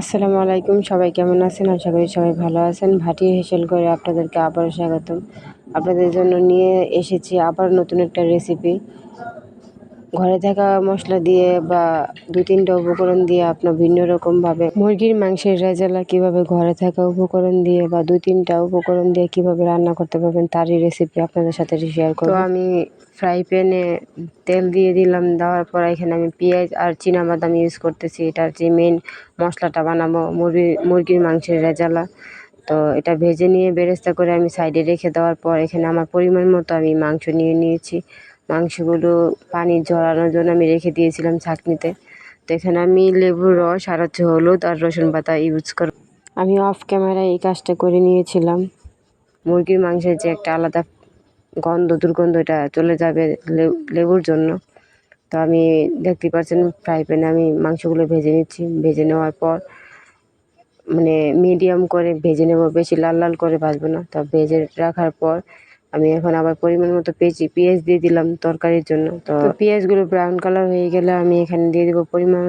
আসসালামু আলাইকুম, সবাই কেমন আছেন? আশা করি সবাই ভালো আছেন। ভাটি হেসেল করে আপনাদেরকে আবার স্বাগতম। আপনাদের জন্য নিয়ে এসেছি আবার নতুন একটা রেসিপি ঘরে থাকা মশলা দিয়ে বা দু তিনটা উপকরণ দিয়ে আপনার ভিন্ন রকমভাবে মুরগির, মাংসের রেজালা কীভাবে ঘরে থাকা উপকরণ দিয়ে বা দু তিনটা উপকরণ দিয়ে কীভাবে রান্না করতে পারবেন তারই রেসিপি আপনাদের সাথে শেয়ার করব। তো আমি ফ্রাই প্যানে তেল দিয়ে দিলাম, দেওয়ার পর এখানে আমি পেঁয়াজ আর বাদাম ইউজ করতেছি। এটার যে মেন মশলাটা বানাবো, মুরগি, মুরগির, মাংসের রেজালা। তো এটা ভেজে নিয়ে বেরেস্তা করে আমি সাইডে রেখে দেওয়ার পর এখানে আমার পরিমাণ মতো আমি মাংস নিয়ে নিয়েছি। মাংসগুলো পানি ঝরানোর জন্য আমি রেখে দিয়েছিলাম ছাঁকনিতে। তো এখানে আমি লেবুর রস, আর হচ্ছে হলুদ আর রসুন পাতা ইউজ করব আমি অফ ক্যামেরায় এই কাজটা করে নিয়েছিলাম। মুরগির মাংসের যে একটা আলাদা গন্ধ, দুর্গন্ধ, এটা চলে যাবে লেবুর জন্য। তো আমি দেখতে পাচ্ছেন ফ্রাই প্যানে আমি মাংসগুলো ভেজে নিচ্ছি। ভেজে নেওয়ার পর মানে মিডিয়াম করে ভেজে নেব। বেশি লাল লাল করে ভাজবো না। তো ভেজে রাখার পর আমি এখন আবার পরিমাণ মতো পেঁচি পেঁয়াজ দিয়ে দিলাম তরকারির জন্য। তো পেঁয়াজগুলো ব্রাউন কালার হয়ে গেলে আমি এখানে দিয়ে দেবো পরিমাণ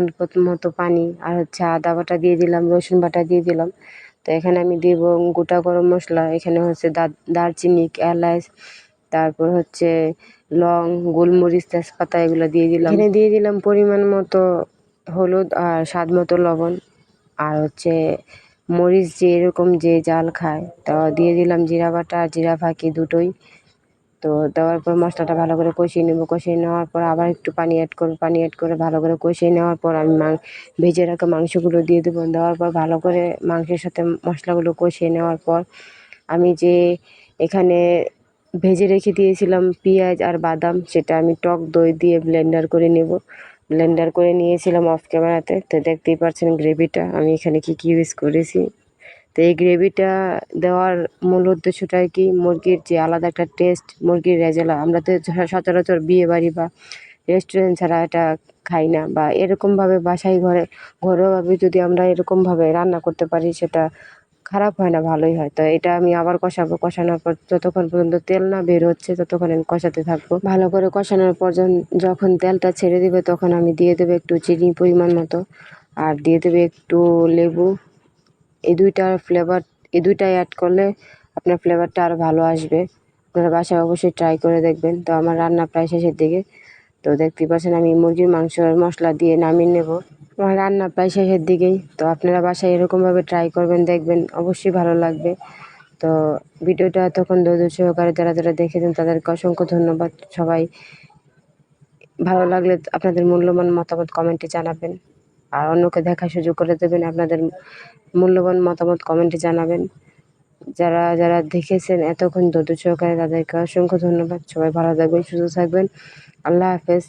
মতো পানি আর হচ্ছে আদা বাটা দিয়ে দিলাম রসুন বাটা দিয়ে দিলাম। তো এখানে আমি দেব গোটা গরম মশলা এখানে হচ্ছে দারচিনি এলাচ তারপর হচ্ছে লং গোলমরিচ তেজপাতা এগুলো দিয়ে দিলাম। এখানে দিয়ে দিলাম পরিমাণ মতো হলুদ আর স্বাদ মতো লবণ আর হচ্ছে মরিচ যে এরকম যে জাল খায়, তো দিয়ে দিলাম জিরা বাটা আর জিরা ফাঁকি দুটোই। তো দেওয়ার পর মশলাটা ভালো করে কষিয়ে নেব। কষিয়ে নেওয়ার পর আবার একটু পানি অ্যাড করব। পানি অ্যাড করে ভালো করে কষিয়ে নেওয়ার পর আমি মাং ভেজে রাখা মাংসগুলো দিয়ে দেবো। দেওয়ার পর ভালো করে মাংসের সাথে মশলাগুলো কষিয়ে নেওয়ার পর আমি যে এখানে ভেজে রেখে দিয়েছিলাম পেঁয়াজ আর বাদাম, সেটা আমি টক দই দিয়ে ব্লেন্ডার করে নেব। ব্লেন্ডার করে নিয়েছিলাম অফ ক্যামেরাতে, তো দেখতেই পাচ্ছেন গ্রেভিটা, আমি এখানে কী কী ইউজ করেছি। তো এই গ্রেভিটা দেওয়ার মূল উদ্দেশ্যটা কি, মুরগির যে আলাদা একটা টেস্ট, মুরগির রেজালা আমরা তো সচরাচর বিয়ে বাড়ি বা রেস্টুরেন্ট ছাড়া এটা খাই না, বা এরকমভাবে বাসায় ঘরে, ঘরোয়াভাবে যদি আমরা এরকমভাবে রান্না করতে পারি, সেটা খারাপ হয় না, ভালোই হয়। তো এটা আমি আবার কষাবো। কষানোর পর যতক্ষণ পর্যন্ত তেল না বের হচ্ছে, ততক্ষণ আমি কষাতে থাকব। ভালো করে কষানোর পর যখন তেলটা ছেড়ে দেবে, তখন আমি দিয়ে দেবো একটু চিনি পরিমাণ মতো। আর দিয়ে দেবে একটু লেবু। এই দুইটার ফ্লেভার এই দুইটা অ্যাড করলে আপনার ফ্লেভারটা আরও ভালো আসবে। আপনারা বাসায় অবশ্যই ট্রাই করে দেখবেন। তো আমার রান্না প্রায় শেষের দিকে। তো দেখতেই পাচ্ছেন আমি মুরগির মাংস মশলা দিয়ে নামিয়ে নেব। আমার রান্না প্রায় শেষের দিকেই। তো আপনারা বাসায় এরকমভাবে ট্রাই করবেন, দেখবেন অবশ্যই ভালো লাগবে। তো ভিডিওটা তখন ধৈর্য সহকারে যারা যারা দেখেছেন, তাদেরকে অসংখ্য ধন্যবাদ। সবাই ভালো লাগলে আপনাদের মূল্যবান মতামত কমেন্টে জানাবেন। আর অন্যকে দেখার সুযোগ করে দেবেন, আপনাদের মূল্যবান মতামত কমেন্টে জানাবেন। যারা যারা দেখেছেন এতক্ষণ ধৈর্য সহকারে তাদেরকে অসংখ্য ধন্যবাদ। সবাই ভালো থাকবেন, সুস্থ থাকবেন। আল্লাহ হাফেজ।